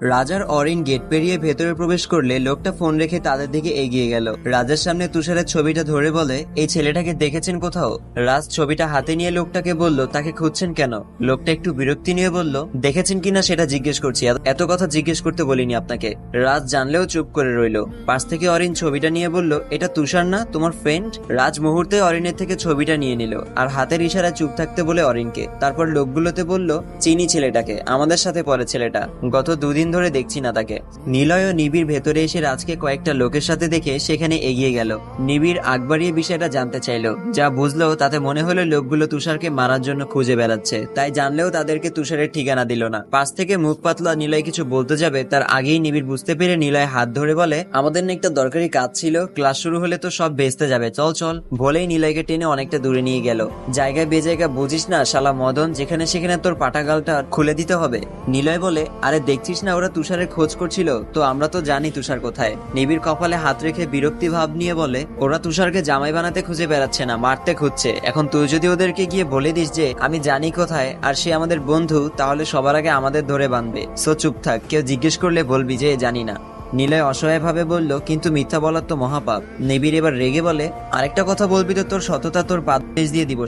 রাজার অরিন গেট পেরিয়ে ভেতরে প্রবেশ করলে লোকটা ফোন রেখে তাদের দিকে এগিয়ে গেল। রাজার সামনে তুষারের ছবিটা ধরে বলে, এই ছেলেটাকে দেখেছেন কোথাও? রাজ ছবিটা হাতে নিয়ে লোকটাকে বলল, তাকে খুঁজছেন কেন? লোকটা একটু বিরক্তি নিয়ে বলল, দেখেছেন কিনা সেটা জিজ্ঞেস করছি, এত- কথা জিজ্ঞেস করতে বলিনি আপনাকে। রাজ জানলেও চুপ করে রইল। পাশ থেকে অরিন ছবিটা নিয়ে বলল, এটা তুষার না, তোমার ফ্রেন্ড? রাজ মুহূর্তে অরিনের থেকে ছবিটা নিয়ে নিল, আর হাতের ইশারায় চুপ থাকতে বলে অরিনকে। তারপর লোকগুলোতে বলল, চিনি ছেলেটাকে, আমাদের সাথে পরে ছেলেটা। গত দুদিন ধরে দেখছি না তাকে। নিলয় ও নিবিড় ভেতরে এসে রাজকে কয়েকটা লোকের সাথে দেখে সেখানে এগিয়ে গেল। নিবিড় আগবাড়িয়ে বিষয়টা জানতে চাইলো। যা বুঝলো, তাতে মনে হলো লোকগুলো তুষারকে মারার জন্য খুঁজে বেড়াচ্ছে। তাই জানলেও তাদেরকে তুষারের ঠিকানা দিল না। পাশ থেকে মুখ পাতলা নিলয় কিছু বলতে যাবে, তার আগেই নিবিড় বুঝতে পেরে নিলয় হাত ধরে বলে, আমাদের না একটা দরকারি কাজ ছিল। ক্লাস শুরু হলে তো সব বেচতে যাবে। চল চল। বলেই নিলয়কে টেনে অনেকটা দূরে নিয়ে গেল। জায়গায় বেজায়গা বুঝিস না, শালা মদন, যেখানে সেখানে তোর পাটাগালটা খুলে দিতে হবে। নিলয় বলে, আরে দেখছিস না ওরা তুষারের খোঁজ করছিল, তো আমরা তো জানি তুষার কোথায়। নিবিড় কপালে হাত রেখে বিরক্তি ভাব নিয়ে বলে, ওরা তুষারকে জামাই বানাতে খুঁজে বেড়াচ্ছে না, মারতে খুঁজছে। এখন তুই যদি ওদেরকে গিয়ে বলে দিস যে, আমি জানি কোথায়, আর সে আমাদের বন্ধু, তাহলে সবার আগে আমাদের ধরে বাঁধবে। সো চুপ থাক, কেউ জিজ্ঞেস করলে বলবি যে জানি না। নিলয় অসহায়ভাবে বলল, কিন্তু মিথ্যা বলার তো মহাপাপ। নিবিড় এবার রেগে বলে, আরেকটা কথা বলবি তো, তোর সততা তোর পাদ দিয়ে দিব।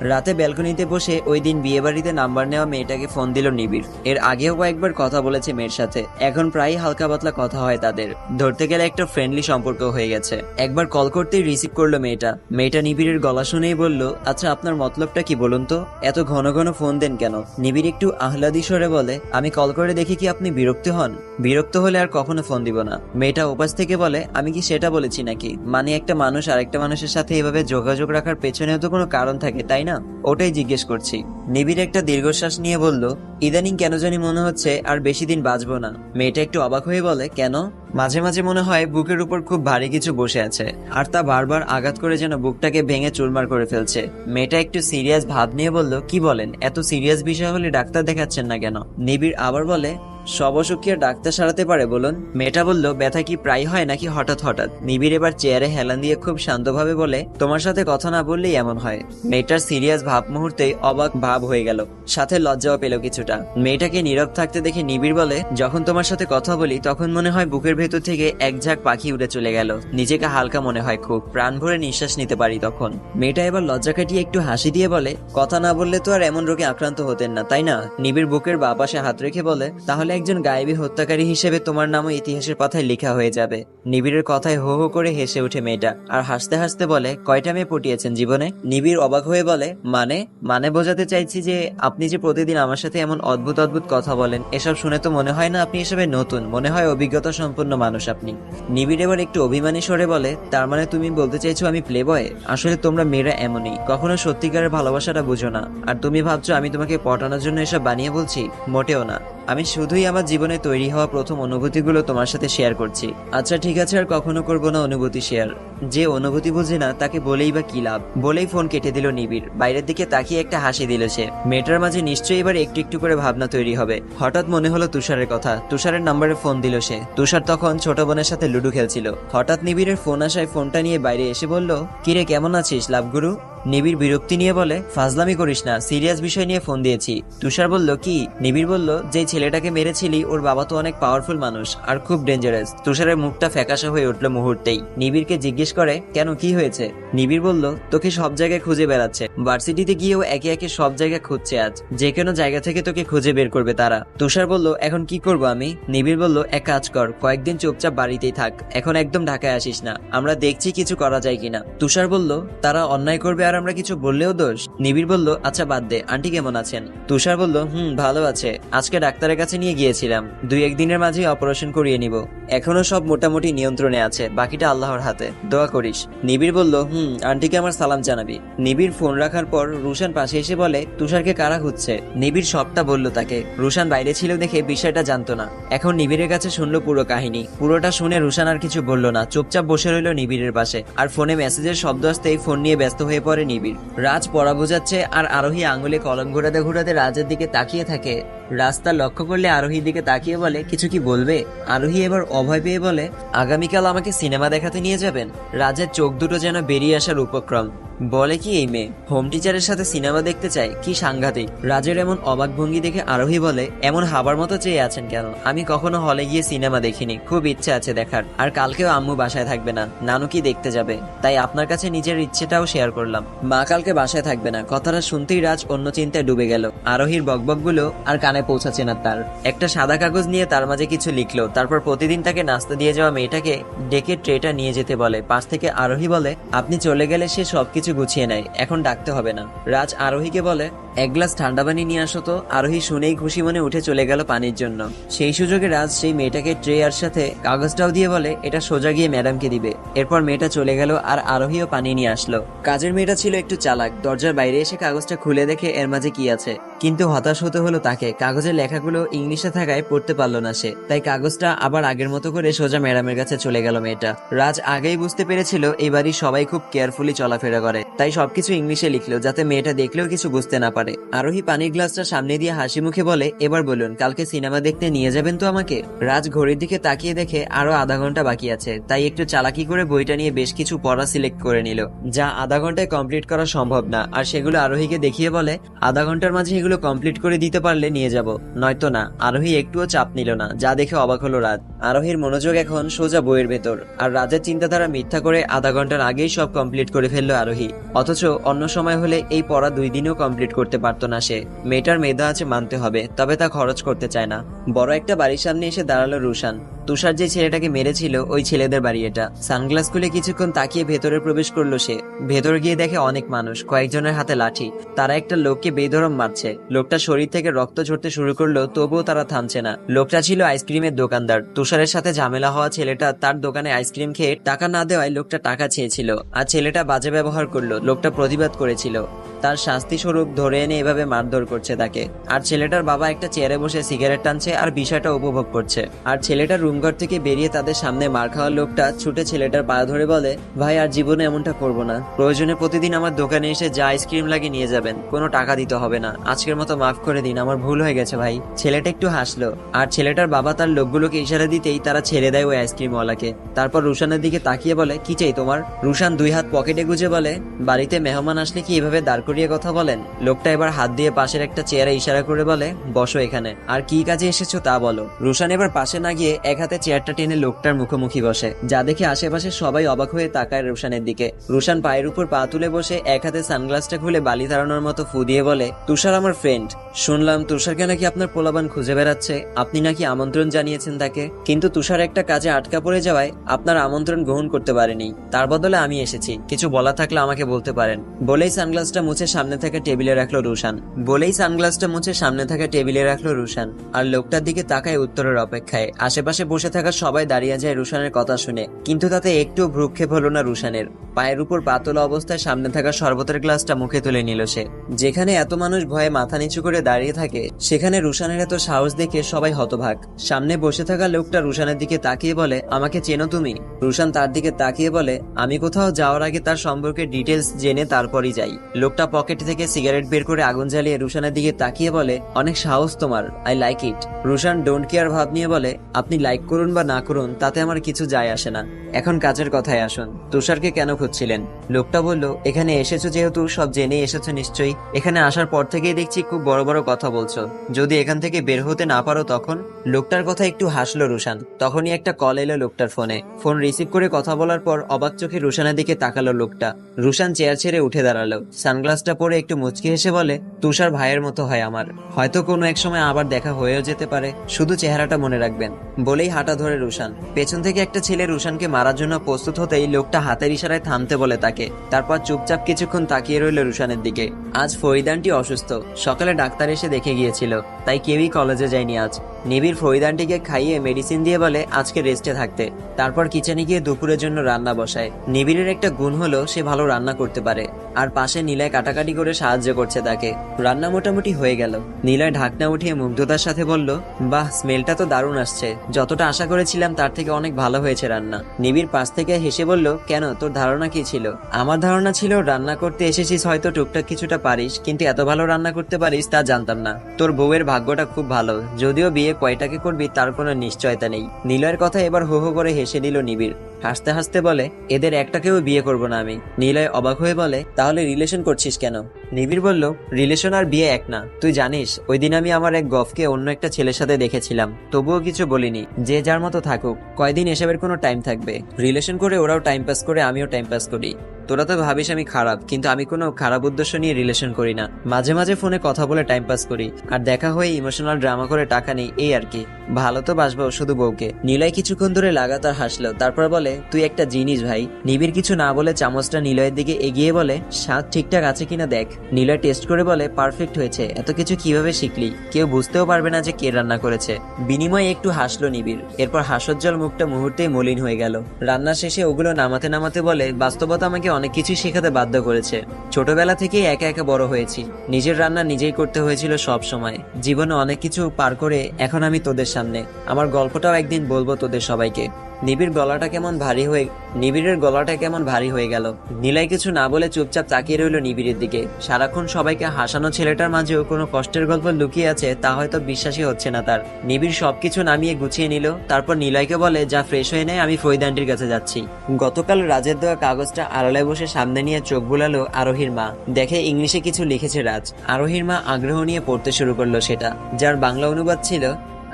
রাতে ব্যালকনিতে বসে ওই দিন বিয়ে বাড়িতে নাম্বার নেওয়া মেয়েটাকে ফোন দিল নিবিড়। এর আগেও কয়েকবার কথা বলেছে মেয়ের সাথে। এখন প্রায় হালকা পাতলা কথা হয় তাদের। ধরতে গেলে একটা ফ্রেন্ডলি সম্পর্ক হয়ে গেছে। একবার কল করতেই রিসিভ করল মেয়েটা। মেয়েটা নিবিড়ের গলা শুনেই বলল আচ্ছা আপনার মতলবটা কি বলুন তো? এত ঘন ঘন ফোন দেন কেন? নিবিড় একটু আহ্লাদি স্বরে বলে, আমি কল করে দেখি কি আপনি বিরক্ত হন? বিরক্ত হলে আর কখনো ফোন দিব না। মেয়েটা ওপাশ থেকে বলে, আমি কি সেটা বলেছি নাকি? মানে একটা মানুষ আরেকটা মানুষের সাথে এভাবে যোগাযোগ রাখার পেছনেও তো কোনো কারণ থাকে, তাই না? ওটাই জিজ্ঞেস করছি। নিবিড় একটা দীর্ঘশ্বাস নিয়ে বলল, ইদানিং কেন জানি মনে হচ্ছে আর বেশি দিন বাঁচবো না। মেয়েটা একটু অবাক হয়ে বলে, কেন? মাঝে মাঝে মনে হয় বুকের উপর খুব ভারী কিছু বসে আছে, আর তা বারবার আঘাত করে যেন বুকটাকে ভেঙে চুরমার করে ফেলছে। মেয়েটা একটু সিরিয়াস ভাব নিয়ে বলল, কি বলেন? এত সিরিয়াস বিষয় হলে ডাক্তার দেখাচ্ছেন না কেন? নিবিড় আবার বলে সব অসুখ ডাক্তার সারাতে পারে বলুন? মেয়েটা বলল, ব্যথা কি প্রায় হয় নাকি হঠাৎ হঠাৎ? নিবিড় এবার চেয়ারে হেলান দিয়ে খুব শান্তভাবে বলে, তোমার সাথে কথা না বললেই এমন হয়। মেয়েটার সিরিয়াস ভাব মুহূর্তেই অবাক ভাব হয়ে গেল। সাথে লজ্জাও পেল কিছুটা। মেয়েটাকে নীরব থাকতে দেখে নিবিড় বলে, যখন তোমার সাথে কথা বলি, তখন মনে হয় বুকের ভেতর থেকে এক ঝাঁক পাখি উড়ে চলে গেল। নিজেকে হালকা মনে হয় খুব। প্রাণ ভরে নিঃশ্বাস নিতে পারি তখন। মেয়েটা এবার লজ্জা কাটিয়ে একটু হাসি দিয়ে বলে, কথা না বললে তো আর এমন রোগে আক্রান্ত হতেন না, তাই না? নিবিড় বুকের বা পাশে হাত রেখে বলে, তাহলে একজন গায়েবী হত্যাকারী হিসেবে তোমার নামও ইতিহাসের পাতায় লেখা হয়ে যাবে। নিবিড়ের কথায় হো হো করে হেসে ওঠে মেয়েটা আর হাসতে হাসতে বলে, কয়টা মেয়ে পটিয়েছেন জীবনে? নিবিড় অবাক হয়ে বলে মানে? মানে বোঝাতে চাইছি যে আপনি যে প্রতিদিন আমার সাথে এমন অদ্ভুত অদ্ভুত কথা বলেন, এসব শুনে তো মনে হয় না আপনি এসবে নতুন, মনে হয় অভিজ্ঞতা সম্পন্ন মানুষ আপনি। নিবিড় এবার একটু অভিমানী স্বরে বলে, তার মানে তুমি বলতে চাইছো আমি প্লে বয় আসলে তোমরা মেয়েরা এমনই, কখনো সত্যিকারের ভালোবাসাটা বুঝো না। আর তুমি ভাবছ আমি তোমাকে পটানোর জন্য এসব বানিয়ে বলছি? মোটেও না। আমি শুধুই আমার জীবনে তৈরি হওয়া প্রথম অনুভূতিগুলো তোমার সাথে শেয়ার করছি। আচ্ছা ঠিক আছে, আর কখনো করব না অনুভূতি শেয়ার যে অনুভূতি বোঝে না, তাকে বলেই বা কি লাভ? বলেই ফোন কেটে দিল নিবিড়। বাইরের দিকে তাকিয়ে একটা হাসি দিল সে। মেয়েটার মাঝে নিশ্চয়ই এবার একটু একটু করে ভাবনা তৈরি হবে। হঠাৎ মনে হলো তুষারের কথা। তুষারের নাম্বারে ফোন দিল সে। তুষার তখন ছোট বোনের সাথে লুডো খেলছিল। হঠাৎ নিবিড়ের ফোন আসায় ফোনটা নিয়ে বাইরে এসে বলল, কিরে, কেমন আছিস লাভগুরু নিবিড় বিরক্তি নিয়ে বলে, ফাজলামি করিস না, সিরিয়াস বিষয় নিয়ে ফোন দিয়েছি। তুষার বলল, কি? নিবিড় বলল, যে ছেলেটাকে মেরেছিলি, ওর বাবা তো অনেক পাওয়ারফুল মানুষ আর খুব ডেঞ্জারাস তুষারের মুখটা ফ্যাকাশা হয়ে উঠল মুহূর্তেই। নিবিড়কে জিজ্ঞেস করে, কেন, কি হয়েছে? নিবিড় বলল, তোকে সব জায়গায় খুঁজে বেড়াচ্ছে। ভার্সিটিতে গিয়েও একে একে সব জায়গায় খুঁজছে আজ। যে কোনো জায়গা থেকে তোকে খুঁজে বের করবে তারা। তুষার বলল, এখন কি করব আমি? নিবিড় বলল, এক কাজ কর, কয়েকদিন চুপচাপ বাড়িতেই থাক। এখন একদম ঢাকায় আসিস না। আমরা দেখছি কিছু করা যায় কিনা। তুষার বলল, তারা অন্যায় করবে আর আমরা কিছু বললেও দোষ? নিবিড় বলল আচ্ছা বাদ দে। আন্টি কেমন আছেন? তুষার বলল, হুম, ভালো আছে। আজকে ডাক্তারের কাছে নিয়ে গিয়েছিলাম। দুই একদিনের মাঝেই অপারেশন করিয়ে নিব। এখনও সব মোটামুটি নিয়ন্ত্রণে আছে। বাকিটা আল্লাহর হাতে। দোয়া করিস। নিবিড় বলল, হুম, আন্টিকে আমার সালাম জানাবি। নিবিড় ফোন রাখার পর রুশান পাশে এসে বলে, তুষারকে কারা খুঁজছে? নিবিড় সবটা বলল তাকে। রুশান বাইরে ছিল দেখে বিষয়টা জানতো না। এখন নিবিড়ের কাছে শুনলো পুরো কাহিনী। পুরোটা শুনে রুশান আর কিছু বলল না। চুপচাপ বসে রইল নিবিড়ের পাশে। আর ফোনে মেসেজের শব্দ আসতেই ফোন নিয়ে ব্যস্ত হয়ে পড়ে নিবিড়। রাজ পড়া বোঝাচ্ছে আর আরোহী আঙুলে কলম ঘোরাতে ঘোরাতে রাজের দিকে তাকিয়ে থাকে। রাস্তা লক্ষ্য করলে আরোহীর দিকে তাকিয়ে বলে, কিছু কি বলবে? আরোহী এবার অভয় পেয়ে বলে, আগামীকাল আমাকে সিনেমা দেখাতে নিয়ে যাবেন। রাজের চোখ দুটো যেন বেরিয়ে আসার উপক্রম। বলে কি এই মেয়ে? হোম টিচারের সাথে সিনেমা দেখতে চায়, কি সাংঘাতিক। রাজের এমন অবাক ভঙ্গি দেখে আরোহী বলে, এমন হাবার মতো চেয়ে আছেন কেন? আমি কখনো হলে গিয়ে সিনেমা দেখিনি। খুব ইচ্ছে আছে দেখার। আর কালকেও আম্মু বাসায় থাকবে না। নানু কি দেখতে যাবে? তাই আপনার কাছে নিজের ইচ্ছেটাও শেয়ার করলাম। মা কালকে বাসায় থাকবে না। কথাটা শুনতেই রাজ অন্য চিন্তায় ডুবে গেল। আরোহীর বকবকগুলো আর কানে পৌঁছাচ্ছে না তার একটা সাদা কাগজ নিয়ে তার মাঝে কিছু লিখলো। তারপর প্রতিদিন তাকে নাস্তা দিয়ে যাওয়া মেয়েটাকে ডেকে ট্রেটা নিয়ে যেতে বলে। পাশ থেকে আরোহী বলে, আপনি চলে গেলে সে সবকিছু গুছিয়ে নেয়। এখন ডাকতে হবে না। রাজ আরোহীকে বলে এক গ্লাস ঠান্ডা পানি নিয়ে আসো তো। আরোহী শুনেই খুশি মনে উঠে চলে গেল পানির জন্য। সেই সুযোগে রাজ সেই মেয়েটাকে ট্রে আর সাথে কাগজটাও দিয়ে বলে, এটা সোজা গিয়ে ম্যাডামকে দিবে। এরপর মেয়েটা চলে গেল আর আরোহীও পানি নিয়ে আসলো। কাজের মেয়েটা ছিল একটু চালাক। দরজার বাইরে এসে কাগজটা খুলে দেখে এর মাঝে কি আছে। কিন্তু হতাশ হতে হলো তাকে। কাগজের লেখাগুলো ইংলিশে থাকায় পড়তে পারল না সে। তাই কাগজটা আবার আগের মতো করে সোজা ম্যাডামের কাছে চলে গেল মেয়েটা। রাজ আগেই বুঝতে পেরেছিল এবারই সবাই খুব কেয়ারফুলি চলাফেরা করে। তাই সবকিছু ইংলিশে লিখলো, যাতে মেয়েটা দেখলেও কিছু বুঝতে না পারে। আরোহী পানির গ্লাসটা সামনে দিয়ে হাসি মুখে বলে, এবার বলুন, কালকে সিনেমা দেখতে নিয়ে যাবেন তো আমাকে? রাজ ঘড়ির দিকে তাকিয়ে দেখে আরও আধা ঘণ্টা বাকি আছে, তাই একটু চালাকি করে বইটা নিয়ে বেশ কিছু পড়া সিলেক্ট করে নিল, যা আধা ঘন্টায় কমপ্লিট করা সম্ভব না। আর সেগুলো আরোহীকে দেখিয়ে বলে, আধা ঘণ্টার মাঝে এগুলো কমপ্লিট করে দিতে পারলে নিয়ে যাব। নয়তো না, আরোহী একটুও চাপ নিল না, যা দেখে অবাক হলো রাজ। আরোহীর মনোযোগ এখন সোজা বইয়ের ভেতর, আর রাজের চিন্তাধারা মিথ্যা করে আধা ঘণ্টার আগেই সব কমপ্লিট করে ফেলল আরোহী। অথচ অন্য সময় হলে এই পড়া দুই দিনেও কমপ্লিট করতে পারতো না সে। মেয়েটার মেধা আছে মানতে হবে, তবে তা খরচ করতে চায় না। বড় একটা বাড়ির সামনে এসে দাঁড়াল রুশান। তুষার যে ছেলেটাকে মেরেছিল, ওই ছেলেদের বাড়ি এটা। সানগ্লাস খুলে কিছুক্ষণ তাকিয়ে ভেতরে প্রবেশ করল সে। ভেতরে গিয়ে দেখে অনেক মানুষ, কয়েকজনের হাতে লাঠি। তারা একটা লোককে বেধরম মারছে। লোকটা শরীর থেকে রক্ত ঝরতে শুরু করল, তবুও তারা থামছে না। লোকটা ছিল আইসক্রিমের দোকানদার। তুষারের সাথে ঝামেলা হওয়া ছেলেটা তার দোকানে আইসক্রিম খেয়ে টাকা না দেওয়ায় লোকটা টাকা চেয়েছিল, আর ছেলেটা বাজে ব্যবহার করল, লোকটা প্রতিবাদ করেছিল। তার শাস্তি স্বরূপ ধরে এনে এভাবে মারধর করছে তাকে। আর ছেলেটার বাবা একটা চেয়ারে বসে সিগারেট টানছে আর বিষয়টা উপভোগ করছে। আর ছেলেটার রুমঘর থেকে বেরিয়ে তাদের সামনে মার খাওয়া লোকটা ছুটে ছেলেটার পা ধরে বলে, ভাই, আর জীবনে এমনটা করব না। প্রয়োজনে প্রতিদিন আমার দোকানে এসে যা আইসক্রিম লাগে নিয়ে যাবেন, কোনো টাকা দিতে হবে না। আজকের মতো মাফ করে দিন, আমার ভুল হয়ে গেছে ভাই। ছেলেটা একটু হাসলো, আর ছেলেটার বাবা তার লোকগুলোকে ইশারা দিতেই তারা ছেড়ে দেয় ওই আইসক্রিমওয়ালাকে। তারপর রুশানের দিকে তাকিয়ে বলে, কি চাই তোমার? রুশান দুই হাত পকেটে গুজে বলে, বাড়িতে মেহমান আসলে কি এভাবে দাঁড় করিয়ে কথা বলেন? লোকটা এবার হাত দিয়ে পাশের একটা চেয়ারে ইশারা করে বলে, বসো এখানে, আর কি কাজে এসেছ তা বলো। রুশান এবার পাশে না গিয়ে এক হাতে চেয়ারটা টেনে লোকটার মুখোমুখি বসে। যা দেখে আশেপাশে সবাই অবাক হয়ে তাকায় রুশানের দিকে। রুশান পায়ের উপর পা তুলে বসে এক হাতে সানগ্লাসটা খুলে বালি তাড়ানোর মতো ফু দিয়ে বলে, তুষার আমার ফ্রেন্ড শুনলাম তুষারকে নাকি আপনার পোলাবান খুঁজে বেড়াচ্ছে। আপনি নাকি আমন্ত্রণ জানিয়েছেন তাকে। কিন্তু তুষার একটা কাজে আটকা পড়ে যাওয়ায় আপনার আমন্ত্রণ গ্রহণ করতে পারেনি। তার বদলে আমি এসেছি। কিছু বলা থাকলে আমাকে বলতে পারেন। বলেই সানগ্লাসটা মুছে সামনে থাকা টেবিলে রাখল রুশান। বলেই সানগ্লাসটা মুছে সামনে থাকা টেবিলে রাখল রুশান। আর লোকটার দিকে তাকায় উত্তরের অপেক্ষায়। আশেপাশে বসে থাকা সবাই দাঁড়িয়ে যায় রুশানের কথা শুনে। কিন্তু তাতে একটু ভ্রুক্ষেপ হলো না রুশানের। পায়ের উপর পাতলা অবস্থায় সামনে থাকা শরবতের গ্লাসটা মুখে তুলে নিল সে। যেখানে এত মানুষ ভয়ে মাথা নিচু করে দাঁড়িয়ে থাকে, সেখানে রুশানের এত সাহস দেখে সবাই হতভাগ। সামনে বসে থাকা লোকটা রুশানের দিকে তাকিয়ে বলে, আমাকে চেনো তুমি? রুশান তার দিকে তাকিয়ে বলে, আমি কোথাও যাওয়ার আগে তার সম্পর্কে ডিটেলস জেনে তারপরই যাই। লোকটা পকেট থেকে সিগারেট বের করে আগুন জ্বালিয়ে রুশানের দিকে তাকিয়ে বলে, অনেক সাহস তোমার, I like it. Rushan don't care ভাব নিয়ে বলে, আপনি লাইক করুন বা না করুন, তাতে আমার কিছু যায় আসে না। এখন কাজের কথায় আসুন। তুষারকে কেন খুঁজছিলেন? লোকটা বলল, এখানে এসেছ যেহেতু, সব জেনে এসেছ নিশ্চয়ই। এখানে আসার পর থেকেই দেখছি খুব বড় বড় কথা বলছো। যদি এখান থেকে বের হতে না পারো তখন? লোকটার কথা একটু হাসলো রুশান। তখনই একটা কল এলো লোকটার ফোনে। ফোন রিসিভ করে কথা বলার পর অবাক চোখে রুশানের দিকে তাকালো লোকটা। রুশান চেয়ার ছেড়ে উঠে দাঁড়াল। সানগ্লাসটা পরে একটু মুচকি হেসে বলে, তুষার ভাইয়ের মতো হয় আমার। হয়তো কোনো এক সময় আবার দেখা হয়েও যেতে পারে। শুধু চেহারাটা মনে রাখবেন। বলেই হাঁটা ধরে রুশান। পেছন থেকে একটা ছেলে রুশানকে মারার জন্য প্রস্তুত হতেই লোকটা হাতের ইশারায় থামতে বলে তাকে। তারপর চুপচাপ কিছুক্ষণ তাকিয়ে রইল রুশানের দিকে। আজ ফরিদানটি অসুস্থ। সকালে ডাক্তার এসে দেখে গিয়েছিল, তাই কেউই কলেজে যায়নি আজ। নিবিড় ফরিদানটিকে খাইয়ে মেডিসিন দিয়ে বলে আজকে রেস্টে থাকতে। তারপর কিচেনে গিয়ে দুপুরের জন্য রান্না বসায়। নিবিড়ের একটা গুণ হলো সে ভালো রান্না করতে পারে। আর পাশে নীলায় কাটাকাটি করে সাহায্য করছে তাকে। রান্না মোটামুটি হয়ে গেল। নীলয় ঢাকনা উঠিয়ে মুগ্ধতার সাথে বলল, বাহ, স্মেলটা তো দারুণ আসছে। যতটা আশা করেছিলাম তার থেকে অনেক ভালো হয়েছে রান্না। নিবিড় পাশ থেকে হেসে বলল, কেন, তোর ধারণা কি ছিল? আমার ধারণা ছিল রান্না করতে এসেছিস হয়তো টুকটাক কিছুটা পারিস, কিন্তু এত ভালো রান্না করতে পারিস তা জানতাম না। তোর বউয়ের ভাগ্যটা খুব ভালো, যদিও বিয়ে কয়টাকে করবি তার কোনো নিশ্চয়তা নেই। নিলয়ের কথা এবার হো হো করে হেসে নিল নিবিড়। হাসতে হাসতে বলে, এদের একটাকেও বিয়ে করব না আমি। নীলয় অবাক হয়ে বলে, তাহলে রিলেশন করছিস কেন? নিবিড় বলল রিলেশন আর বিয়ে এক না। তুই জানিস, ওই দিন আমি আমার এক গফকে অন্য একটা ছেলের সাথে দেখেছিলাম। তবুও কিছু বলিনি। যে যার মতো থাকুক, কয়দিন এসবের কোনো টাইম থাকবে। রিলেশন করে ওরাও টাইম পাস করে আমিও টাইম পাস করি। তোরা তো ভাবিস আমি খারাপ, কিন্তু আমি কোনো খারাপ উদ্দেশ্য নিয়ে রিলেশন করি না। মাঝে মাঝে ফোনে কথা বলে টাইম পাস করি। আর দেখা হয়ে ইমোশনাল ড্রামা করে টাকা নেই, এই আর কি। ভালো তো বাসবো শুধু বউকে। নীলয় কিছুক্ষণ ধরে লাগাতার হাসলো, তারপর বলে তুই একটা জিনিস ভাই, নিবিড় কিছু না বলে চামচটা নিলয়ের দিকে এগিয়ে বলে, স্বাদ ঠিকঠাক আছে কিনা দেখ। নিলয় টেস্ট করে বলে, পারফেক্ট হয়েছে, এত কিছু কীভাবে শিখলি? কেউ বুঝতেও পারবে না যে কে রান্না করেছে। বিনিময়ে একটু হাসলো নিবিড়, এরপর হাসজ্জল মুখটা মুহূর্তেই মলিন হয়ে গেল। রান্না শেষে ওগুলো নামাতে নামাতে বলে, বাস্তবতা আমাকে অনেক কিছু শেখাতে বাধ্য করেছে। ছোটবেলা থেকেই একা একা বড় হয়েছি। নিজের রান্না নিজেই করতে হয়েছিল সব সময়। জীবনে অনেক কিছু পার করে এখন আমি তোদের সামনে। আমার গল্পটাও একদিন বলব তোদের সবাইকে। নিবিড় গলাটা কেমন ভারী হয়ে নিবিড়ের গলাটা কেমন ভারী হয়ে গেল। নীলাই কিছু না বলে চুপচাপ তাকিয়ে রইল নিবিড়ের দিকে। সারাক্ষণ সবাইকে হাসানো ছেলেটার মাঝেও কোনো কষ্টের গল্প লুকিয়ে আছে, তা হয়তো বিশ্বাসই হচ্ছে না তার। নিবিড় সবকিছু নামিয়ে গুছিয়ে নিল, তারপর নিলয়কে বলে, যা ফ্রেশ হয়ে নেয় আমি ফরিদানটির কাছে যাচ্ছি। গতকাল রাজের দেওয়া কাগজটা আড়ালে বসে সামনে নিয়ে চোখ বুলালো আরোহীর মা। দেখে ইংলিশে কিছু লিখেছে রাজ। আরোহীর মা আগ্রহ নিয়ে পড়তে শুরু করল সেটা, যার বাংলা অনুবাদ ছিল,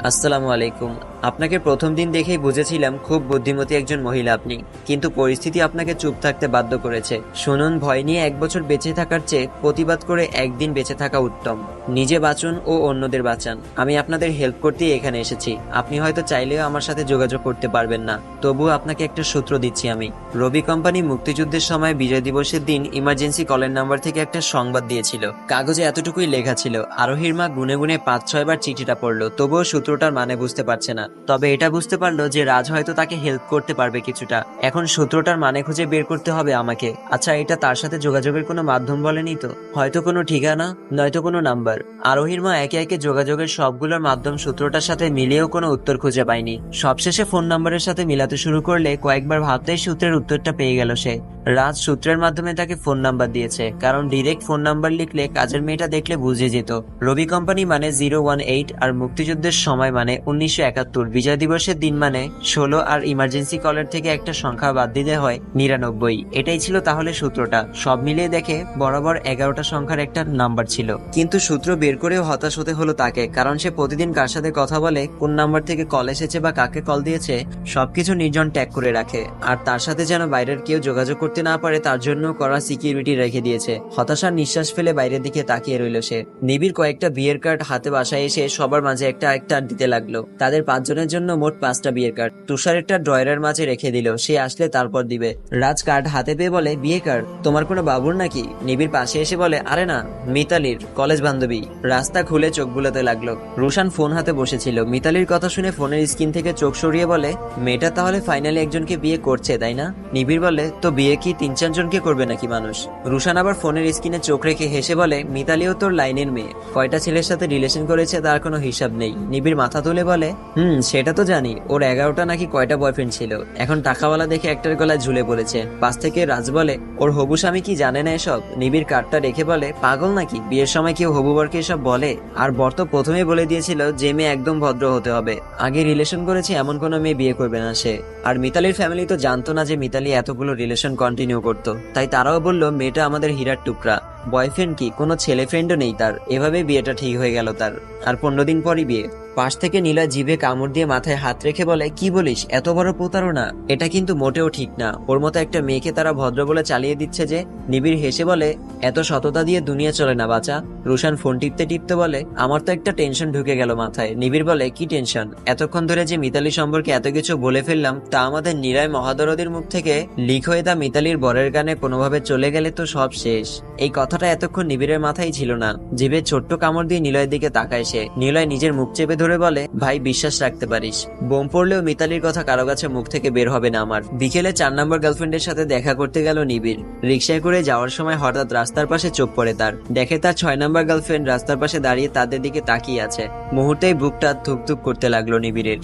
আসসালামু আলাইকুম। আপনাকে প্রথম দিন দেখেই বুঝেছিলাম খুব বুদ্ধিমতী একজন মহিলা আপনি, কিন্তু পরিস্থিতি আপনাকে চুপ থাকতে বাধ্য করেছে। শুনুন, ভয় নিয়ে এক বছর বেঁচে থাকার চেয়ে প্রতিবাদ করে একদিন বেঁচে থাকা উত্তম। নিজে বাঁচুন ও অন্যদের বাঁচান। আমি আপনাদের হেল্প করতেই এখানে এসেছি। আপনি হয়তো চাইলেও আমার সাথে যোগাযোগ করতে পারবেন না। তবুও আপনাকে একটা সূত্র দিচ্ছি আমি। রবি কোম্পানি মুক্তিযুদ্ধের সময় বিজয় দিবসের দিন ইমার্জেন্সি কলের নাম্বার থেকে একটা সংবাদ দিয়েছিল। কাগজে এতটুকুই লেখা ছিল, আরোহীর মা গুনে গুনে পাঁচ ছয়বার চিঠিটা পড়ল, তবুও সূত্রটার মানে বুঝতে পারছে না। তবে এটা বুঝতে পারল যে রাজ হয়তো তাকে হেল্প করতে পারবে কিছুটা। এখন সূত্রটার মানে খুঁজে বের করতে হবে আমাকে। আচ্ছা এটা তার সাথে যোগাযোগের কোনো মাধ্যম বলেনি তো? হয়তো কোনো ঠিকানা, নয়তো কোনো নাম্বার আরোহীর মা একে একে যোগাযোগের সবগুলোর মাধ্যম সূত্রটার সাথে মিলিয়েও কোনো উত্তর খুঁজে পায়নি। সবশেষে ফোন নাম্বারের সাথে মিলাতে শুরু করলে কয়েকবার ভাবতেই সূত্রের উত্তরটা পেয়ে গেল সে। রাজ সূত্রের মাধ্যমে তাকে ফোন নাম্বার দিয়েছে, কারণ ডিরেক্ট ফোন নাম্বার লিখলে কাজের মেয়েটা দেখলে বুঝে যেত। রবি কোম্পানি মানে জিরো ওয়ান এইট আর মুক্তিযুদ্ধের সময় মানে উনিশশো একাত্তর। বিজয় দিবসের দিন মানে ষোলো আর ইমার্জেন্সি কলের থেকে একটা সংখ্যা বাদ দিতে হয় নিরানব্বই। এটাই ছিল তাহলে সূত্রটা। সব মিলিয়ে দেখে বরাবর এগারোটা সংখ্যার একটা নাম্বার ছিল। কিন্তু সূত্র বের করেও হতাশ হতে হলো তাকে, কারণ সে প্রতিদিন কার সাথে কথা বলে, কোন নাম্বার থেকে কল এসেছে বা কাকে কল দিয়েছে, সবকিছু নির্জন ট্যাগ করে রাখে। আর তার সাথে যেন বাইরের কেউ যোগাযোগ করতে না পারে, তার জন্য করা সিকিউরিটি রেখে দিয়েছে। হতাশার নিঃশ্বাস ফেলে বাইরের দিকে তাকিয়ে রইল সে। নিবিড় কয়েকটা বিয়ের কার্ড হাতে বাসায় এসে সবার মাঝে একটা একটা দিতে লাগল। তাদের পাঁচজনের জন্য মোট পাঁচটা বিয়ের কার্ড তুষারেরটা ড্রয়ারের মাঝে রেখে দিল। সে আসলে তারপর দিবে। রাজ কার্ড হাতে পেয়ে বলে, বিয়ে কার্ড তোমার কোনো বাবুর নাকি? নিবিড় পাশে এসে বলে, আরে না, মিতালির কলেজ বান্ধবী। রাস্তা খুলে চোখ বুলাতে লাগল। রুশান ফোন হাতে বসেছিল। মিতালির কথা শুনে ফোনের স্ক্রিন থেকে চোখ সরিয়ে বলে, মেয়েটা তাহলে ফাইনালি একজনকে বিয়ে করছে, তাই না? নিবিড় বলে, তো বিয়ে কি তিন চারজনকে করবে নাকি মানুষ? রুশান আবার ফোনের স্ক্রিনে চোখ রেখে হেসে বলে, মিতালিও তোর লাইনের মেয়ে। কয়টা ছেলের সাথে রিলেশন করেছে তার কোনো হিসাব নেই। নিবিড় মাথা তুলে বলে, হুম সেটা তো জানি। ওর এগারোটা নাকি কয়টা বয়ফ্রেন্ড ছিল? এখন টাকাওয়ালা দেখে একটার গলায় ঝুলে পড়েছে। পাশ থেকে রাজ বলে, ওর হবু স্বামী কি জানে না এসব? নিবিড় কার্ডটা রেখে বলে, পাগল নাকি? বিয়ের সময় কেউ হবু বরকে এসব বলে? আর বর তো প্রথমেই বলে দিয়েছিল যে মেয়ে একদম ভদ্র হতে হবে। আগে রিলেশন করেছে এমন কোনো মেয়ে বিয়ে করবে না সে। আর মিতালির ফ্যামিলি তো জানতো না যে মিতালি এতগুলো রিলেশন কন্টিনিউ করতো। তাই তারাও বলল, মেয়েটা আমাদের হীরার টুকরা। বয়ফ্রেন্ড কি? কোনো ছেলে ফ্রেন্ডও নেই তার। এভাবে বিয়েটা ঠিক হয়ে গেল তার। আর পনেরো দিন পরই বিয়ে। পাশ থেকে নীলা জিভে কামড় দিয়ে মাথায় হাত রেখে বলে, কি বলিস? এত বড় প্রতারণা? এটা কিন্তু মোটেও ঠিক না। ওর মতো একটা মেয়েকে তারা ভদ্র বলে চালিয়ে দিচ্ছে যে, নিবিড় হেসে বলে, এত সততা দিয়ে দুনিয়া চলে না বাচ্চা রুশান ফোন টিপতে টিপতে বলে, আমার তো একটা টেনশন ঢুকে গেল মাথায়। নিবিড় বলে, কি টেনশন? এতক্ষণ ধরে যে মিতালি সম্পর্কে এত কিছু বলে ফেললাম, তা আমাদের নিরায় মহাদরদের মুখ থেকে লিক হয়ে তা মিতালির বরের গানে কোনোভাবে চলে গেলে তো সব শেষ। এই কথা কথাটা এতক্ষণ নিবিড়ের মাথায় ছিল না। জিভে ছোট্ট কামড় দিয়ে নিলয়ের দিকে তাকায় সে। নিলয় নিজের মুখ চেপে ধরে বলে, ভাই, বিশ্বাস রাখতে পারিস। বোম পড়লেও মিতালির কথা কারও কাছে মুখ থেকে বের হবে না আমার। বিকেলে চার নম্বর গার্লফ্রেন্ডের সাথে দেখা করতে গেল নিবিড়। রিক্সায় করে যাওয়ার সময় হঠাৎ রাস্তার পাশে চোখ পড়ে তার। দেখে তার ছয় নম্বর গার্লফ্রেন্ড রাস্তার পাশে দাঁড়িয়ে তাদের দিকে তাকিয়ে আছে। মুহূর্তেই বুকটা ধুকধুক করতে লাগল নিবিড়ের।